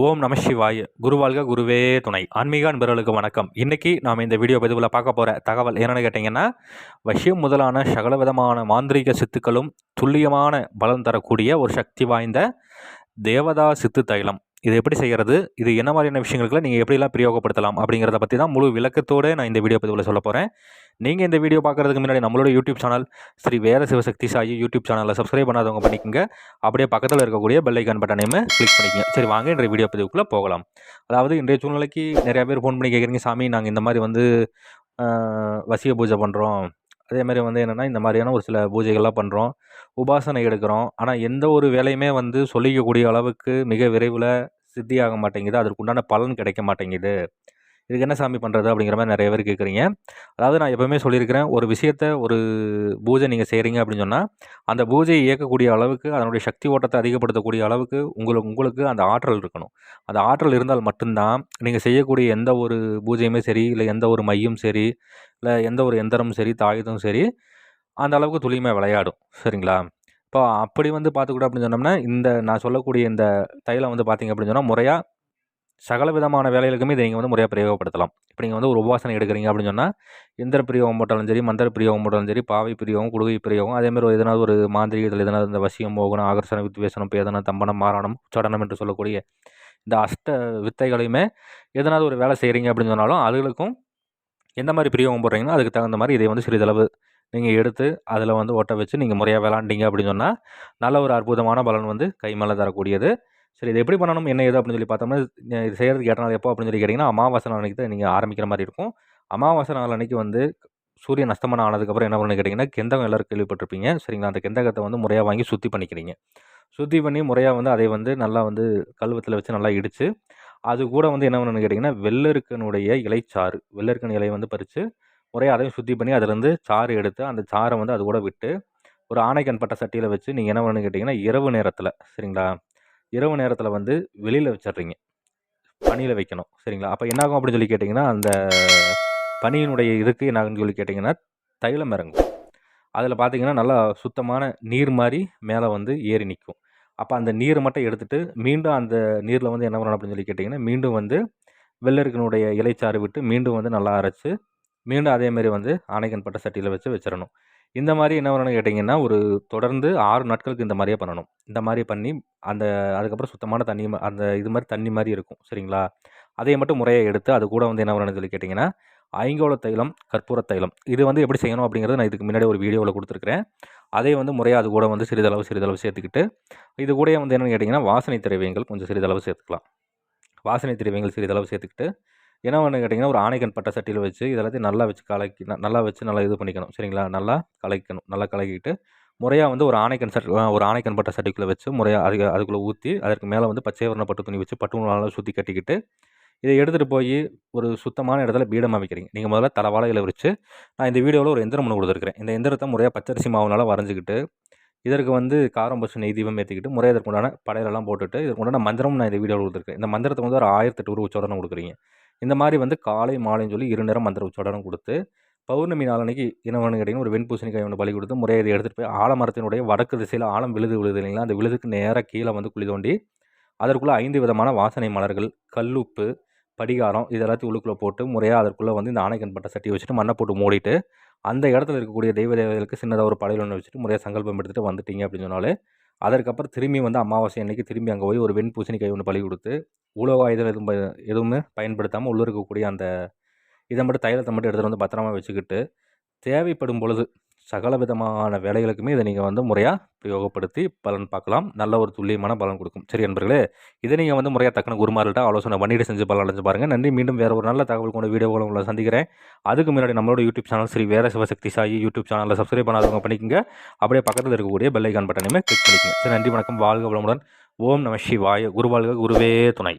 ஓம் நம சிவாய. குருவாழ்க குருவே துணை. ஆன்மீக அன்பர்களுக்கு வணக்கம். இன்றைக்கி நாம் இந்த வீடியோ பதிவில் பார்க்க போகிற தகவல் என்னென்னு கேட்டிங்கன்னா வசியம் முதலான சகல விதமான மாந்திரீக சித்துக்களும் துல்லியமான பலன் தரக்கூடிய ஒரு சக்தி வாய்ந்த தேவதா சித்து தைலம். இது எப்படி செய்கிறது? இது என்ன மாதிரியான விஷயங்களுக்கு நீங்கள் எப்படிலாம் பிரயோகப்படுத்தலாம்? அப்படிங்கிறத பற்றி தான் முழு விளக்கத்தோடு நான் இந்த வீடியோ பதிவில் சொல்ல போகிறேன். நீங்கள் இந்த வீடியோ பார்க்குறதுக்கு முன்னாடி நம்மளோட YouTube channel Sri Veda Sivasakthi Sai YouTube சேனலில் சப்ஸ்கிரைப் பண்ணாதவங்க பண்ணிக்கோங்க. அப்படியே பக்கத்தில் இருக்கக்கூடிய பெல் ஐக்கான் பட்டனையுமே கிளிக் பண்ணிக்கங்க. சரி வாங்க இன்றைய வீடியோ பதிவுக்குள்ளே போகலாம். அதாவது இன்றைய சூழ்நிலைக்கு நிறையா பேர் ஃபோன் பண்ணி கேட்குறீங்க சாமி நாங்கள் இந்த மாதிரி வந்து வசிய பூஜை பண்ணுறோம் அதேமாதிரி வந்து என்னென்னா இந்த மாதிரியான ஒரு சில பூஜைகள்லாம் பண்ணுறோம் உபாசனை எடுக்கிறோம். ஆனால் எந்த ஒரு வேலையுமே வந்து சொல்லிக்கக்கூடிய அளவுக்கு மிக விரைவில் சித்தியாக மாட்டேங்குது அதற்குண்டான பலன் கிடைக்க மாட்டேங்குது இதுக்கு என்ன சாமி பண்ணுறது அப்படிங்கிற மாதிரி நிறைய பேர் கேட்குறீங்க. அதாவது நான் எப்போவுமே சொல்லியிருக்கிறேன் ஒரு விஷயத்த ஒரு பூஜை நீங்கள் செய்கிறீங்க அப்படின்னு சொன்னால் அந்த பூஜையை இயக்கக்கூடிய அளவுக்கு அதனுடைய சக்தி ஓட்டத்தை அதிகப்படுத்தக்கூடிய அளவுக்கு உங்களுக்கு உங்களுக்கு அந்த ஆற்றல் இருக்கணும். அந்த ஆற்றல் இருந்தால் மட்டும்தான் நீங்கள் செய்யக்கூடிய எந்த ஒரு பூஜையுமே சரி இல்லை எந்த ஒரு மையும் சரி இல்லை எந்த ஒரு எந்திரமும் சரி தாயுதம் சரி அந்த அளவுக்கு துளியுமே விளையாடும். சரிங்களா? இப்போ அப்படி வந்து பார்த்துக்கிட்டோம் அப்படின்னு சொன்னோம்னா இந்த நான் சொல்லக்கூடிய இந்த தைலம் வந்து பார்த்திங்க அப்படின்னு சொன்னால் முறையாக சகல விதமான வேலைகளுக்குமே இதை நீங்கள் வந்து முறையாக பிரயோகப்படுத்தலாம். இப்போ நீங்கள் வந்து ஒரு உபாசனை எடுக்கிறீங்க அப்படின்னு சொன்னால் எந்திர பிரியோகம் போட்டாலும் சரி மந்திர பிரியோகம் போட்டாலும் சரி பாவை பிரியோகம் குடுகை பிரியோகம் அதேமாதிரி எதனாவது ஒரு மாந்திரிகத்தில் எதனாவது இந்த வசியம் மோகனம் ஆகர்ஷணம் வித்வேசனம் பேதனம் தம்பனம் மாரணம் சடனம் என்று சொல்லக்கூடிய இந்த அஷ்ட வித்தைகளையுமே எதனாவது ஒரு வேலை செய்கிறீங்க அப்படின்னு சொன்னாலும் அதுகளுக்கும் எந்த மாதிரி பிரியோகம் போடுறீங்கன்னா அதுக்கு தகுந்த மாதிரி இதை வந்து சிறிதளவு நீங்கள் எடுத்து அதில் வந்து ஒட்ட வச்சு நீங்கள் முறையாக விளாண்டிங்க அப்படின்னு சொன்னால் நல்ல ஒரு அற்புதமான பலன் வந்து கை மேலே தரக்கூடியது. சரி இது எப்படி பண்ணணும்? என்ன ஏது அப்படின்னு சொல்லி பார்த்தோம்னா இது செய்கிறதுக்கு எட்ட நாள் எப்போ அப்படின்னு சொல்லி கேட்டிங்கன்னா அமாவாசை நாள் அன்றைக்கி தான் நீங்கள் ஆரம்பிக்கிற மாதிரி இருக்கும். அமாவாசை நாள் அன்றைக்கி வந்து சூரியன் அஸ்தமனம் ஆனதுக்கப்புறம் என்ன பண்ணு கேட்டிங்கன்னா கெந்தகம் எல்லோரும் கேள்விப்பட்டிருப்பீங்க. சரிங்களா? அந்த கெந்தகத்தை வந்து முறையாக வாங்கி சுற்றி பண்ணிக்கிறீங்க. சுத்தி பண்ணி முறையாக வந்து அதை வந்து நல்லா வந்து கல்வத்தில் வச்சு நல்லா இடித்து அது கூட வந்து என்ன பண்ணணும்னு கேட்டிங்கன்னா வெள்ளருக்கனுடைய இலைச்சாறு வெள்ளருக்கன் இலையை வந்து பறித்து முறையாக அதையும் சுத்தி பண்ணி அதிலேருந்து சாறு எடுத்து அந்த சாறை வந்து அது கூட விட்டு ஒரு ஆணைக்கண் பட்ட சட்டியில் வச்சு நீங்கள் என்ன பண்ணணும்னு கேட்டிங்கன்னா இரவு நேரத்தில் சரிங்களா? இரவு நேரத்தில் வந்து வெளியில் வச்சிடுறீங்க பனியில் வைக்கணும். சரிங்களா? அப்போ என்னாகும் அப்படின்னு சொல்லி கேட்டிங்கன்னா அந்த பனியினுடைய இதுக்கு என்னாகுன்னு சொல்லி கேட்டிங்கன்னா தைலம் இறங்கும். அதில் பார்த்தீங்கன்னா நல்லா சுத்தமான நீர் மாதிரி மேலே வந்து ஏறி நிற்கும் அப்போ அந்த நீரை மட்டும் எடுத்துகிட்டு மீண்டும் அந்த நீரில் வந்து என்ன பண்ணணும் அப்படின்னு சொல்லி கேட்டிங்கன்னா மீண்டும் வந்து வெள்ளருக்கனுடைய இலைச்சாறு விட்டு மீண்டும் வந்து நல்லா அரைச்சி மீண்டும் அதேமாரி வந்து ஆணைக்கன் பட்ட சட்டியில் வச்சு வச்சிடணும் இந்த மாதிரி என்ன பண்ணணும்னு கேட்டிங்கன்னா ஒரு தொடர்ந்து ஆறு நாட்களுக்கு இந்த மாதிரியே பண்ணணும். இந்த மாதிரி பண்ணி அந்த அதுக்கப்புறம் சுத்தமான தண்ணி அந்த இது மாதிரி தண்ணி மாதிரி இருக்கும். சரிங்களா? அதை மட்டும் முறையை எடுத்து அது கூட வந்து என்ன பண்ணணும்னு சொல்லி கேட்டிங்கன்னா ஐங்கோல தைலம் கற்பூர தைலம். இது வந்து எப்படி செய்யணும் அப்படிங்கிறத நான் இதுக்கு முன்னாடி ஒரு வீடியோவில் கொடுத்துருக்குறேன். அதே வந்து முறையாக அது கூட வந்து சிறிதளவு சிறிதளவு சேர்த்துக்கிட்டு இது கூட வந்து என்னென்னு கேட்டிங்கன்னா வாசனை திரவியங்கள் கொஞ்சம் சிறிதளவு சேர்த்துக்கலாம். வாசனை திரவியங்கள் சிறிதளவு சேர்த்துக்கிட்டு என்ன ஒன்று கேட்டிங்கன்னா ஒரு ஆணைக்கன் பட்டை சட்டியில் வச்சு இதெல்லாத்தையும் நல்லா வச்சு கலக்கி நல்லா வச்சு நல்லா இது பண்ணிக்கணும். சரிங்களா? நல்லா கலக்கணும். நல்லா கலக்கிட்டு முறையாக வந்து ஒரு ஆணைக்கன் சட் ஒரு ஆணைக்கன் பட்டை சட்டிக்குள்ளே வச்சு முறையாக அதுக்கு அதுக்குள்ளே ஊற்றி அதற்கு மேலே வந்து பச்சை வர்ண பட்டு துணி வச்சு பட்டு நூலால் சுற்றி கட்டிக்கிட்டு இதை எடுத்துகிட்டு போய் ஒரு சுத்தமான இடத்துல பீடமாக வைக்கிறீங்க நீங்கள் முதல்ல தலைவாழையில் விரித்து நான் இந்த வீடியோவில் ஒரு எந்திரம் ஒன்று கொடுத்துருக்கிறேன். இந்த எந்திரத்தை முறையாக பச்சரிசி மாவுனால் வரைஞ்சிக்கிட்டு இதற்கு வந்து காரம் பசு நெய் தீபம் ஏற்றிக்கிட்டு முறையாக இதற்கு உண்டான படையிலெல்லாம் போட்டுட்டு இதற்கு உண்டான மந்திரம் நான் இந்த வீடியோவில் கொடுத்துருக்கேன் இந்த மந்திரத்தை வந்து ஒரு ஆயிரத்தெட்டு ஒரு உச்சோடனை கொடுக்குறீங்க. இந்த மாதிரி வந்து காலை மாலைன்னு சொல்லி இரு நேரம் மந்திர உச்சோடனம் கொடுத்து பௌர்ணமி நாளன்னைக்கு என்ன ஒரு வெண்பூசணிக்காய் ஒன்று பலி கொடுத்து முறையை இதை எடுத்துகிட்டு போய் ஆலமரத்தினுடைய வடக்கு திசையில் ஆழம் விழுது விழுது இல்லைங்களா? அந்த விழுதுக்கு நேராக கீழே வந்து குழி தோண்டி அதற்குள்ளே ஐந்து விதமான வாசனை மலர்கள் கல்லுப்பு படிகாரம் இது எல்லாத்தையும் உள்ளுக்குள்ளே போட்டு முறையாக அதற்குள்ளே வந்து இந்த ஆணைக்கன் பட்ட சட்டி வச்சுட்டு மண்ணை போட்டு மூடிட்டு அந்த இடத்துல இருக்கக்கூடிய தெய்வ தேவதைகளுக்கு சின்னதாக ஒரு படையில் ஒன்று வச்சுட்டு முறையாக சங்கல்பம் எடுத்துகிட்டு வந்துட்டீங்க அப்படின்னு சொன்னாலே அதற்கப்புறம் திரும்பி வந்து அமாவாசை அன்னைக்கு திரும்பி அங்கே போய் ஒரு வெண் பூசணிக்காய் ஒன்று பலி கொடுத்து உலக ஆயுதம் எதுவும் எதுவுமே பயன்படுத்தாமல் உள்ளே இருக்கக்கூடிய அந்த இதை மட்டும் தைலத்தை மட்டும் எடுத்துகிட்டு வந்து பத்திரமா வச்சுக்கிட்டு தேவைப்படும் பொழுது சகல விதமான வேலைகளுக்குமே இதை நீங்கள் வந்து முறையாக பிரயோகப்படுத்தி பலன் பார்க்கலாம். நல்ல ஒரு துல்லியமான பலன் கொடுக்கும். சரி நண்பர்களே இதை நீங்கள் வந்து முறையாக தக்கன குருமார்கள்ட்ட ஆலோசனை பண்ணிட்டு செஞ்சு பலன் அடைஞ்சு பாருங்கள் நன்றி. மீண்டும் வேறு ஒரு நல்ல தகவல் கொண்ட வீடியோவில் உங்களை சந்திக்கிறேன். அதுக்கு முன்னாடி நம்மளோட யூடியூப் சேனல் ஸ்ரீ வேற சிவசக்தி சாயி யூடியூப் சேனலில் சப்ஸ்கிரைப் பண்ணாதவங்க பண்ணிக்கோங்க. அப்படியே பக்கத்தில் இருக்கக்கூடிய பெல்லைக்கான் பட்டனையுமே கிளிக் பண்ணிக்கங்க. சரி நன்றி. வணக்கம். வாழ்க வளமுடன். ஓம் நம சிவாய. குருவாழ்க குருவே துணை.